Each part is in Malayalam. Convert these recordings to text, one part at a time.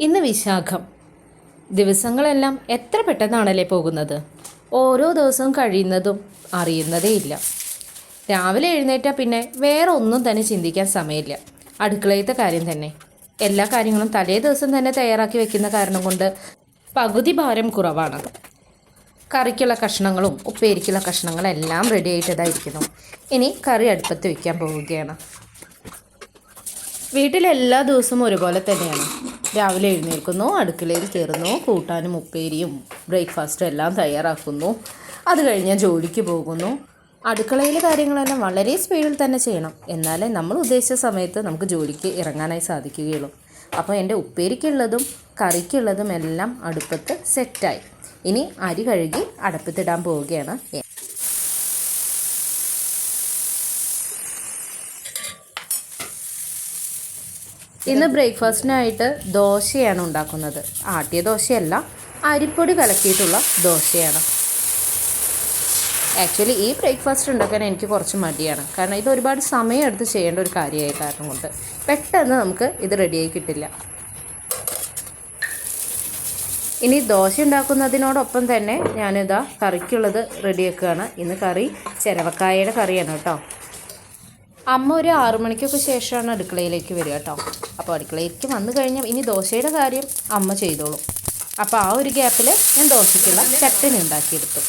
ഇന്ന് വിശാഖം. ദിവസങ്ങളെല്ലാം എത്ര പെട്ടെന്നാണല്ലേ പോകുന്നത്? ഓരോ ദിവസവും കഴിയുന്നതും അറിയുന്നതേയില്ല രാവിലെ എഴുന്നേറ്റാൽ പിന്നെ വേറെ ഒന്നും തന്നെ ചിന്തിക്കാൻ സമയമില്ല. അടുക്കളയത്തെ കാര്യം തന്നെ. എല്ലാ കാര്യങ്ങളും തലേ ദിവസം തന്നെ തയ്യാറാക്കി വെക്കുന്ന കാരണം കൊണ്ട് പകുതി ഭാരം കുറവാണ്. കറിക്കുള്ള കഷ്ണങ്ങളും ഉപ്പേരിക്കുള്ള കഷ്ണങ്ങളും എല്ലാം റെഡി ആയിട്ടതായിരിക്കുന്നു. ഇനി കറി അടുപ്പത്ത് വയ്ക്കാൻ പോവുകയാണ്. വീട്ടിലെല്ലാ ദിവസവും ഒരുപോലെ തന്നെയാണ്. രാവിലെ എഴുന്നേൽക്കുന്നു അടുക്കളയിൽ കയറുന്നു കൂട്ടാനും ഉപ്പേരിയും ബ്രേക്ക്ഫാസ്റ്റും എല്ലാം തയ്യാറാക്കുന്നു. അത് കഴിഞ്ഞ് ജോലിക്ക് പോകുന്നു. അടുക്കളയിലെ കാര്യങ്ങളെല്ലാം വളരെ സ്പീഡിൽ തന്നെ ചെയ്യണം. എന്നാലേ നമ്മൾ ഉദ്ദേശിച്ച സമയത്ത് നമുക്ക് ജോലിക്ക് ഇറങ്ങാനായി സാധിക്കുകയുള്ളൂ. അപ്പോൾ എന്റെ ഉപ്പേരിക്കുള്ളതും കറിക്കുള്ളതും എല്ലാം അടുപ്പത്ത് സെറ്റായി ഇനി അരി കഴുകി അടുപ്പത്തിടാൻ പോവുകയാണ്. ഇന്ന് ബ്രേക്ക്ഫാസ്റ്റിനായിട്ട് ദോശയാണ് ഉണ്ടാക്കുന്നത്. ആട്ടിയ ദോശയല്ല അരിപ്പൊടി കലക്കിയിട്ടുള്ള ദോശയാണ്. ആക്ച്വലി ഈ ബ്രേക്ക്ഫാസ്റ്റ് ഉണ്ടാക്കാൻ എനിക്ക് കുറച്ച് മടിയാണ്. കാരണം ഇത് ഒരുപാട് സമയം എടുത്ത് ചെയ്യേണ്ട ഒരു കാര്യമായ കാരണം കൊണ്ട് പെട്ടെന്ന് നമുക്ക് ഇത് റെഡിയായി കിട്ടില്ല. ഇനി ദോശ ഉണ്ടാക്കുന്നതിനോടൊപ്പം തന്നെ ഞാനിതാ കറിക്കുള്ളത് റെഡിയാക്കുകയാണ് ഇന്ന് കറി ചിരവക്കായയുടെ കറിയാണ് കേട്ടോ. അമ്മ ഒരു ആറുമണിക്കൊക്കെ ശേഷമാണ് അടുക്കളയിലേക്ക് വരിക കേട്ടോ. അപ്പോൾ അടുക്കളയിലേക്ക് വന്നു കഴിഞ്ഞാൽ ഇനി ദോശയുടെ കാര്യം അമ്മ ചെയ്തോളും. അപ്പോൾ ആ ഒരു ഗ്യാപ്പിൽ ഞാൻ ദോശയ്ക്കുള്ള ചട്ടണി ഉണ്ടാക്കിയെടുത്തു.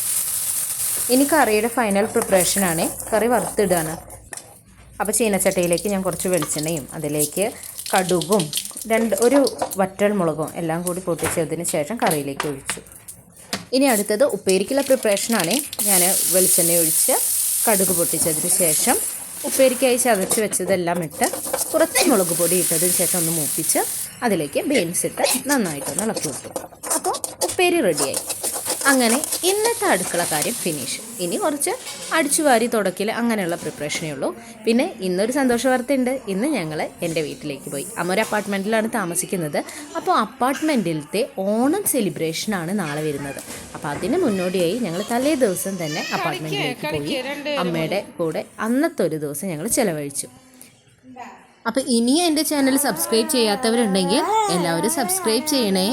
ഇനി കറിയുടെ ഫൈനൽ പ്രിപ്പറേഷനാണ് കറി വറുത്തിടുകയാണ് അപ്പോൾ ചീനച്ചട്ടയിലേക്ക് ഞാൻ കുറച്ച് വെളിച്ചെണ്ണയും അതിലേക്ക് കടുകും രണ്ട് ഒരു വറ്റൽ മുളകും എല്ലാം കൂടി പൊട്ടിച്ചതിന് ശേഷം കറിയിലേക്ക് ഒഴിച്ചു. ഇനി അടുത്തത് ഉപ്പേരിക്കുള്ള പ്രിപ്പറേഷനാണ് ഞാൻ വെളിച്ചെണ്ണ ഒഴിച്ച് കടുക് പൊട്ടിച്ചതിന് ശേഷം ഉപ്പേരിക്കായി ചതച്ച് വെച്ചതെല്ലാം ഇട്ട് കുറച്ച് മുളക് പൊടി ഇട്ടതിന് ശേഷം ഒന്ന് മൂപ്പിച്ച് അതിലേക്ക് ബീൻസ് ഇട്ട് നന്നായിട്ടൊന്ന് ഇളക്കി വിട്ടു അപ്പോൾ ഉപ്പേരി റെഡിയായി അങ്ങനെ ഇന്നത്തെ അടുക്കള കാര്യം ഫിനിഷ് ഇനി കുറച്ച് അടിച്ചു വാരി തുടക്കൽ അങ്ങനെയുള്ള പ്രിപ്പറേഷനേ ഉള്ളൂ. പിന്നെ ഇന്നൊരു സന്തോഷ വാർത്തയുണ്ട്. ഇന്ന് ഞങ്ങൾ എന്റെ വീട്ടിലേക്ക് പോയി. അമ്മ ഒരു അപ്പാർട്ട്മെന്റിലാണ് താമസിക്കുന്നത്. അപ്പോൾ അപ്പാർട്ട്മെന്റിലത്തെ ഓണം സെലിബ്രേഷനാണ് നാളെ വരുന്നത്. അപ്പോൾ അതിന് മുന്നോടിയായി ഞങ്ങൾ തലേ ദിവസം തന്നെ അപ്പാർട്ട്മെന്റിലേക്ക് പോയി. അമ്മയുടെ കൂടെ അന്നത്തെ ഒരു ദിവസം ഞങ്ങൾ ചിലവഴിച്ചു. അപ്പോൾ ഇനിയും എന്റെ ചാനൽ സബ്സ്ക്രൈബ് ചെയ്യാത്തവരുണ്ടെങ്കിൽ എല്ലാവരും സബ്സ്ക്രൈബ് ചെയ്യണേ.